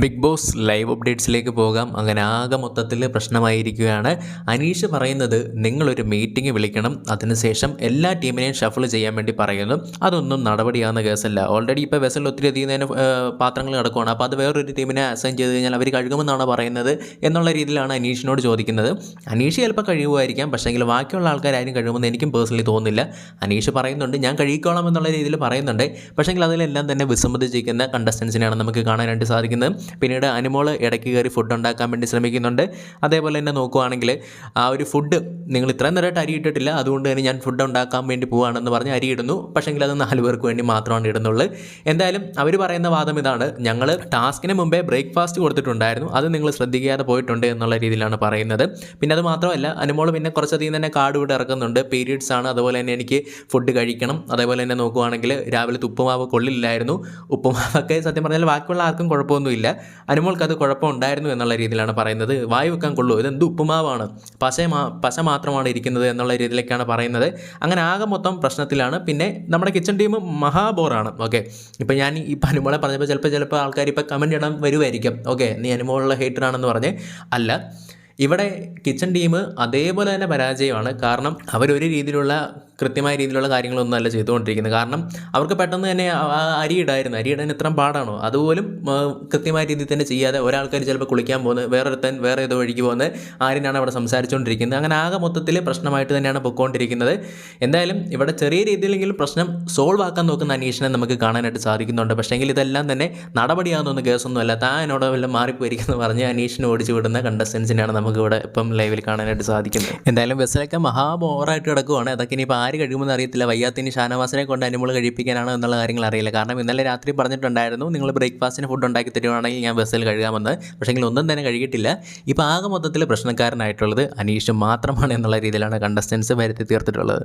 Big boss live അപ്ഡേറ്റ്സിലേക്ക് പോകാം. അങ്ങനെ ആകെ മൊത്തത്തിൽ പ്രശ്നമായിരിക്കുകയാണ്. അനീഷ് പറയുന്നത് നിങ്ങളൊരു മീറ്റിംഗ് വിളിക്കണം. അതിനുശേഷം എല്ലാ ടീമിനെയും ഷഫിൾ ചെയ്യാൻ വേണ്ടി പറയുന്നു. അതൊന്നും നടപടിയാകുന്ന കേസല്ല. ഓൾറെഡി ഇപ്പോൾ വെസൽ ഒത്തിരി അധികം തന്നെ പാത്രങ്ങൾ കിടക്കുകയാണ് അപ്പോൾ അത് വേറൊരു ടീമിനെ അസൈൻ ചെയ്ത് കഴിഞ്ഞാൽ അവർ കഴുകുമെന്നാണ് പറയുന്നത് എന്നുള്ള രീതിയിലാണ് അനീഷിനോട് ചോദിക്കുന്നത്. അനീഷ് ചിലപ്പോൾ കഴിയുമായിരിക്കാം പക്ഷേങ്കിൽ ബാക്കിയുള്ള ആൾക്കാരും കഴിയുമെന്ന് എനിക്കും പേഴ്സണലി തോന്നുന്നില്ല. അനീഷ് പറയുന്നുണ്ട് ഞാൻ കഴിക്കോളാം എന്നുള്ള രീതിയിൽ പറയുന്നുണ്ട്. പക്ഷേങ്കിൽ അതിലെല്ലാം തന്നെ വിസമ്മതിച്ചിരിക്കുന്ന കണ്ടസ്റ്റൻസിനെയാണ് നമുക്ക് കാണാനായിട്ട് സാധിക്കുന്നത്. പിന്നീട് അനുമോൾ ഇടയ്ക്ക് കയറി ഫുഡ് ഉണ്ടാക്കാൻ വേണ്ടി ശ്രമിക്കുന്നുണ്ട്. അതേപോലെ തന്നെ നോക്കുവാണെങ്കിൽ ആ ഒരു ഫുഡ് നിങ്ങൾ ഇത്രയും നേരമായിട്ട് അരി ഇട്ടിട്ടില്ല അതുകൊണ്ട് തന്നെ ഞാൻ ഫുഡ് ഉണ്ടാക്കാൻ വേണ്ടി പോവുകയാണെന്ന് പറഞ്ഞ് അരി ഇടുന്നു. പക്ഷേങ്കിൽ അത് നാല് പേർക്ക് വേണ്ടി മാത്രമാണ് ഇടുന്നുള്ളൂ. എന്തായാലും അവർ പറയുന്ന വാദം ഇതാണ്. ഞങ്ങൾ ടാസ്കിന് മുമ്പേ ബ്രേക്ക്ഫാസ്റ്റ് കൊടുത്തിട്ടുണ്ടായിരുന്നു. അത് നിങ്ങൾ ശ്രദ്ധിക്കാതെ പോയിട്ടുണ്ട് എന്നുള്ള രീതിയിലാണ് പറയുന്നത്. പിന്നെ അത് മാത്രമല്ല അനുമോൾ പിന്നെ കുറച്ചധികം തന്നെ കാട് ഇവിടെ ഇറക്കുന്നുണ്ട്. പീരീഡ്സ് ആണ്. അതുപോലെ തന്നെ എനിക്ക് ഫുഡ് കഴിക്കണം. അതേപോലെ തന്നെ നോക്കുവാണെങ്കിൽ രാവിലത്തെ ഉപ്പുമാവ് കൊള്ളില്ലായിരുന്നു. ഉപ്പുമാവൊക്കെ സത്യം പറഞ്ഞാൽ ബാക്കിയുള്ള ആർക്കും കുഴപ്പമൊന്നുമില്ല. അനുമോൾക്ക് അത് കുഴപ്പമുണ്ടായിരുന്നു എന്നുള്ള രീതിയിലാണ് പറയുന്നത്. വായു വെക്കാൻ കൊള്ളൂ. ഇതെന്ത് ഉപ്പുമാവാണ്? പശ പശ മാത്രമാണ് ഇരിക്കുന്നത് എന്നുള്ള രീതിയിലേക്കാണ് പറയുന്നത്. അങ്ങനെ ആകെ മൊത്തം പ്രശ്നത്തിലാണ്. പിന്നെ നമ്മുടെ കിച്ചൺ ടീം മഹാബോറാണ് ഓക്കെ ഇപ്പം ഞാൻ ഇപ്പം അനുമോളെ പറഞ്ഞപ്പോൾ ചിലപ്പോൾ ചിലപ്പോൾ ആൾക്കാർ ഇപ്പോൾ കമന്റ് ഇടാൻ വരുമായിരിക്കും ഓക്കെ നീ അനുമോളുള്ള ഹേറ്ററാണെന്ന് പറഞ്ഞ്. അല്ല. ഇവിടെ കിച്ചൺ ടീം അതേപോലെ തന്നെ പരാജയമാണ്. കാരണം അവരൊരു രീതിയിലുള്ള കൃത്യമായ രീതിയിലുള്ള കാര്യങ്ങളൊന്നും അല്ല ചെയ്തുകൊണ്ടിരിക്കുന്നത്. കാരണം അവർക്ക് പെട്ടെന്ന് തന്നെ അരി ഇടായിരുന്നു. അരി ഇടാൻ ഇത്രയും പാടാണോ? അതുപോലും കൃത്യമായ രീതിയിൽ തന്നെ ചെയ്യാതെ ഒരാൾക്കാർ ചിലപ്പോൾ കുളിക്കാൻ പോകുന്നത് വേറൊരുത്തൻ വേറെ ഏതോ വഴിക്ക് പോകുന്നത് ആരിനാണ് അവിടെ സംസാരിച്ചുകൊണ്ടിരിക്കുന്നത് അങ്ങനെ ആകെ മൊത്തത്തിൽ പ്രശ്നമായിട്ട് തന്നെയാണ് പൊയ്ക്കൊണ്ടിരിക്കുന്നത് എന്തായാലും ഇവിടെ ചെറിയ രീതിയിലെങ്കിലും പ്രശ്നം സോൾവ് ആക്കാൻ നോക്കുന്ന അന്വേഷണം നമുക്ക് കാണാനായിട്ട് സാധിക്കുന്നുണ്ട്. പക്ഷേങ്കിൽ ഇതെല്ലാം തന്നെ നടപടിയാകുന്ന കേസൊന്നുമല്ല താൻ എന്നോട് വല്ലതും മാറിപ്പോയിരിക്കുന്നു പറഞ്ഞ് അന്വേഷണം ഓടിച്ചു വിടുന്ന കണ്ടസ്റ്റൻസിനെയാണ് നമുക്ക് ഇവിടെ ഇപ്പം ലൈവിൽ കാണാനായിട്ട് സാധിക്കുന്നത്. എന്തായാലും ബസ്സിലൊക്കെ മഹാബോറായിട്ട് കിടക്കുവാണ്. അതൊക്കെ ഇനിയിപ്പോൾ ആര് കഴിയുമെന്ന് അറിയത്തില്ല. വയ്യാത്തിന് ഷാനവാസിനെ കൊണ്ട് അനുമോൾ കഴിപ്പിക്കാനാണോ എന്നുള്ള കാര്യങ്ങൾ അറിയില്ല. കാരണം ഇന്നലെ രാത്രി പറഞ്ഞിട്ടുണ്ടായിരുന്നു നിങ്ങൾ ബ്രേക്ക്ഫാസ്റ്റിന് ഫുഡ് ഉണ്ടാക്കി തരുവാണെങ്കിൽ ഞാൻ ബസ്സിൽ കഴുകാമെന്ന്. പക്ഷേങ്കിൽ ഒന്നും തന്നെ കഴുകിയിട്ടില്ല. ഇപ്പോൾ ആകെ മൊത്തത്തിൽ പ്രശ്നക്കാരനായിട്ടുള്ളത് അനീഷ് മാത്രമാണ് എന്നുള്ള രീതിയിലാണ് കണ്ടസ്റ്റൻസ് വരുത്തി തീർത്തിട്ടുള്ളത്.